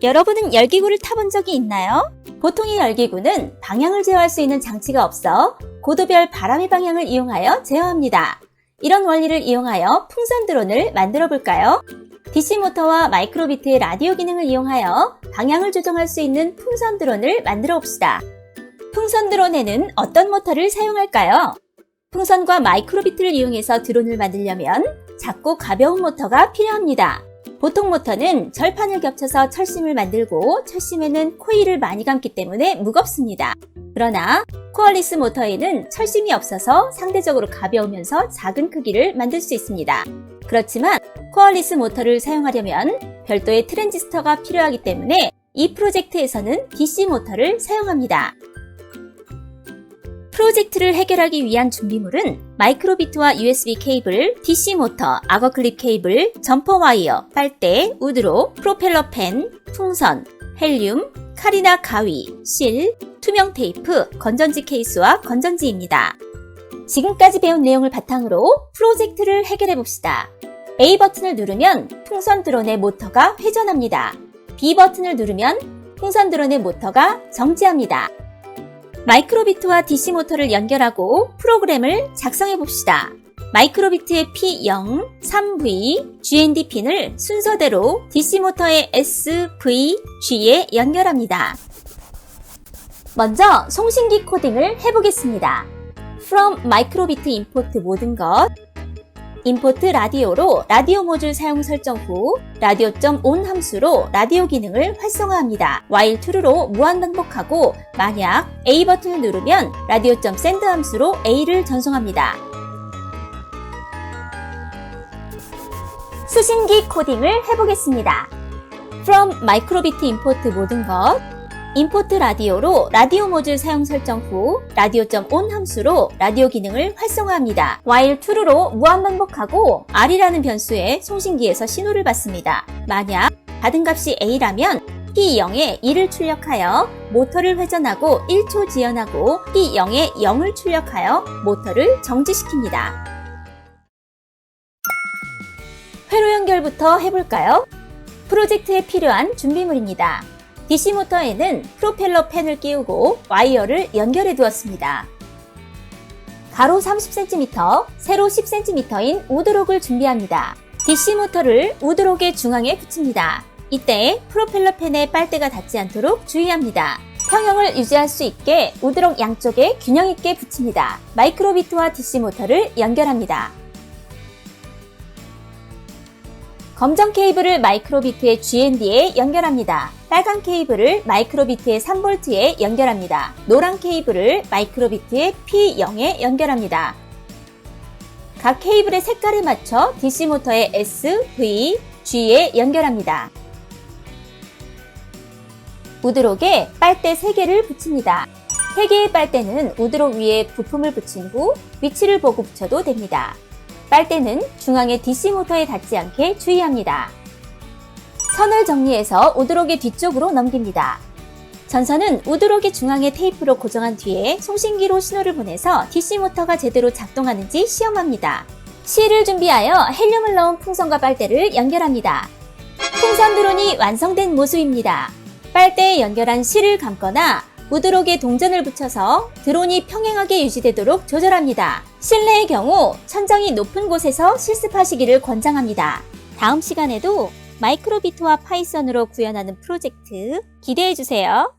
여러분은 열기구를 타본 적이 있나요? 보통의 열기구는 방향을 제어할 수 있는 장치가 없어 고도별 바람의 방향을 이용하여 제어합니다. 이런 원리를 이용하여 풍선 드론을 만들어 볼까요? DC 모터와 마이크로비트의 라디오 기능을 이용하여 방향을 조정할 수 있는 풍선 드론을 만들어 봅시다. 풍선 드론에는 어떤 모터를 사용할까요? 풍선과 마이크로비트를 이용해서 드론을 만들려면 작고 가벼운 모터가 필요합니다. 보통 모터는 철판을 겹쳐서 철심을 만들고 철심에는 코일을 많이 감기 때문에 무겁습니다. 그러나 코얼리스 모터에는 철심이 없어서 상대적으로 가벼우면서 작은 크기를 만들 수 있습니다. 그렇지만 코얼리스 모터를 사용하려면 별도의 트랜지스터가 필요하기 때문에 이 프로젝트에서는 DC 모터를 사용합니다. 프로젝트를 해결하기 위한 준비물은 마이크로비트와 USB 케이블, DC 모터, 악어 클립 케이블, 점퍼 와이어, 빨대, 우드로, 프로펠러 팬, 풍선, 헬륨, 칼이나 가위, 실, 투명 테이프, 건전지 케이스와 건전지입니다. 지금까지 배운 내용을 바탕으로 프로젝트를 해결해 봅시다. A 버튼을 누르면 풍선 드론의 모터가 회전합니다. B 버튼을 누르면 풍선 드론의 모터가 정지합니다. 마이크로비트와 DC 모터를 연결하고 프로그램을 작성해 봅시다. 마이크로비트의 P0, 3V, GND 핀을 순서대로 DC 모터의 S, V, G에 연결합니다. 먼저 송신기 코딩을 해보겠습니다. From 마이크로비트 임포트 모든 것 임포트 라디오로 라디오 모듈 사용 설정 후 라디오.on 함수로 라디오 기능을 활성화합니다. while true로 무한 반복하고 만약 A 버튼을 누르면 라디오.send 함수로 A를 전송합니다. 수신기 코딩을 해보겠습니다. from 마이크로비트 임포트 모든 것 임포트 라디오로 라디오 모듈 사용 설정 후 라디오.on 함수로 라디오 기능을 활성화합니다. while true로 무한 반복하고 r이라는 변수에 송신기에서 신호를 받습니다. 만약 받은 값이 a라면 P0에 2를 출력하여 모터를 회전하고 1초 지연하고 P0에 0을 출력하여 모터를 정지시킵니다. 회로 연결부터 해볼까요? 프로젝트에 필요한 준비물입니다. DC 모터에는 프로펠러 팬을 끼우고 와이어를 연결해 두었습니다. 가로 30cm, 세로 10cm인 우드록을 준비합니다. DC 모터를 우드록의 중앙에 붙입니다. 이때 프로펠러 팬에 빨대가 닿지 않도록 주의합니다. 평형을 유지할 수 있게 우드록 양쪽에 균형 있게 붙입니다. 마이크로비트와 DC 모터를 연결합니다. 검정 케이블을 마이크로비트의 GND에 연결합니다. 빨간 케이블을 마이크로비트의 3V에 연결합니다. 노란 케이블을 마이크로비트의 P0에 연결합니다. 각 케이블의 색깔에 맞춰 DC 모터의 S, V, G에 연결합니다. 우드록에 빨대 3개를 붙입니다. 3개의 빨대는 우드록 위에 부품을 붙인 후 위치를 보고 붙여도 됩니다. 빨대는 중앙의 DC 모터에 닿지 않게 주의합니다. 선을 정리해서 우드록의 뒤쪽으로 넘깁니다. 전선은 우드록의 중앙에 테이프로 고정한 뒤에 송신기로 신호를 보내서 DC 모터가 제대로 작동하는지 시험합니다. 실을 준비하여 헬륨을 넣은 풍선과 빨대를 연결합니다. 풍선 드론이 완성된 모습입니다. 빨대에 연결한 실을 감거나 우드록에 동전을 붙여서 드론이 평행하게 유지되도록 조절합니다. 실내의 경우 천장이 높은 곳에서 실습하시기를 권장합니다. 다음 시간에도 마이크로비트와 파이썬으로 구현하는 프로젝트 기대해주세요.